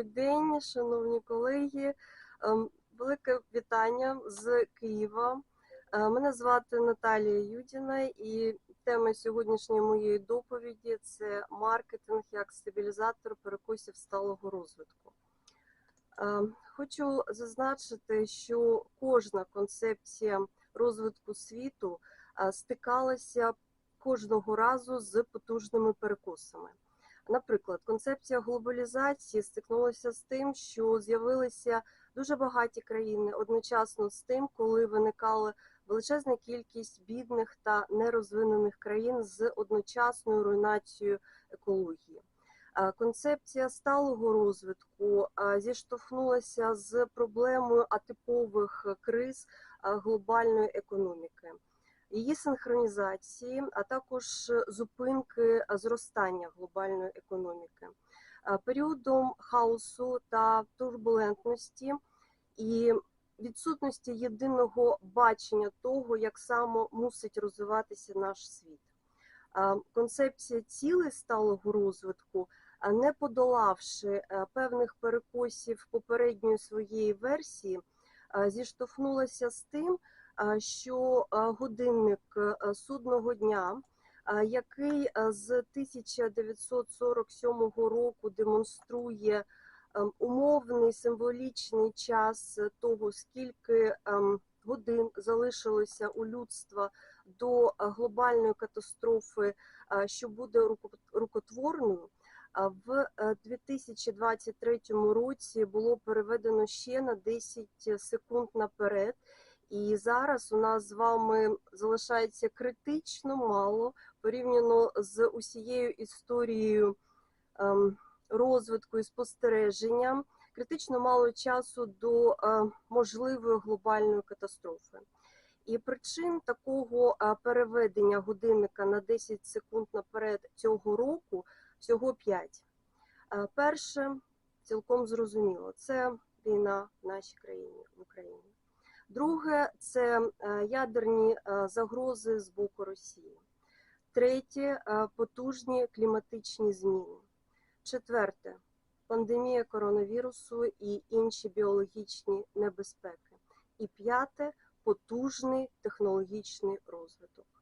Добрий день, шановні колеги. Ем, Велике вітання з Києва. Е, Мене звати Наталія Юдіна, і тема сьогоднішньої моєї доповіді це маркетинг як стабілізатор перекосів сталого розвитку. Е, Хочу зазначити, що кожна концепція розвитку світу е, стикалася кожного разу з потужними перекосами. Наприклад, концепція глобалізації стикнулася з тим, що з'явилися дуже багаті країни одночасно з тим, коли виникала величезна кількість бідних та нерозвинених країн з одночасною руйнацією екології. Е, Концепція сталого розвитку е, зіштовхнулася з проблемою атипових криз е, глобальної економіки її синхронізації, а також зупинки зростання глобальної економіки. Е, Періодом хаосу та турбулентності і відсутності єдиного бачення того, як само мусить розвиватися наш світ. Е, Концепція цілей сталого розвитку, е, не подолавши певних перекосів попередньої своєї версії, зіштовхнулася з тим, що е, годинник е, судного дня, е, який е, з 1947 року демонструє ем, умовний символічний час того, скільки ем, годин залишилося у людства до е, глобальної катастрофи, е, що буде рукотворною. В е, 2023 році було переведено ще на 10 секунд наперед, і зараз у нас з вами залишається критично мало порівняно з усією історією ем, розвитку і спостереження, критично мало часу до е, можливої глобальної катастрофи. І причин такого е, переведення годинника на 10 секунд наперед цього року всього 5. Перше, цілком зрозуміло, це війна в нашій країні в Україні. Друге це е, ядерні е, загрози з боку Росії. Третє е, потужні кліматичні зміни. Четверте пандемія коронавірусу і інші біологічні небезпеки. І п'яте потужний технологічний розвиток.